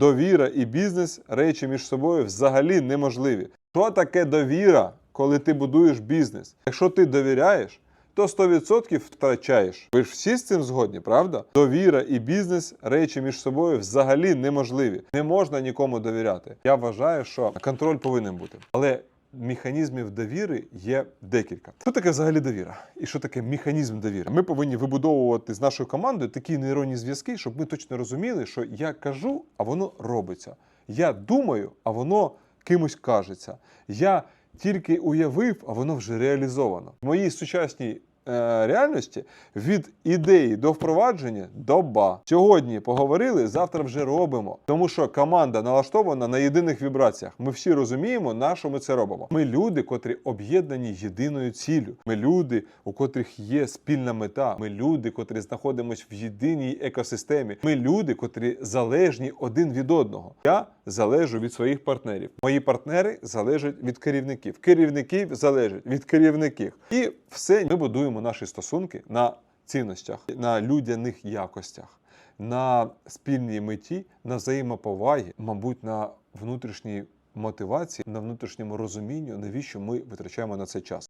Довіра і бізнес речі між собою взагалі неможливі. Що таке довіра, коли ти будуєш бізнес? Якщо ти довіряєш, то 100% втрачаєш. Ви ж всі з цим згодні, правда? Довіра і бізнес речі між собою взагалі неможливі. Не можна нікому довіряти. Я вважаю, що контроль повинен бути. Але механізмів довіри є декілька. Що таке взагалі довіра? І що таке механізм довіри? Ми повинні вибудовувати з нашою командою такі нейронні зв'язки, щоб ми точно розуміли, що я кажу, а воно робиться. Я думаю, а воно кимось кажеться. Я тільки уявив, а воно вже реалізовано. В моїй сучасній реальності від ідеї до впровадження доба. Сьогодні поговорили, завтра вже робимо. Тому що команда налаштована на єдиних вібраціях. Ми всі розуміємо, на що ми це робимо. Ми люди, котрі об'єднані єдиною ціллю. Ми люди, у котрих є спільна мета. Ми люди, котрі знаходимося в єдиній екосистемі. Ми люди, котрі залежні один від одного. Я залежу від своїх партнерів. Мої партнери залежать від керівників. Керівників залежать від керівників. І все ми будуємо наші стосунки на цінностях, на людяних якостях, на спільній меті, на взаємоповагі, мабуть, на внутрішній мотивації, на внутрішньому розумінню, навіщо ми витрачаємо на це час.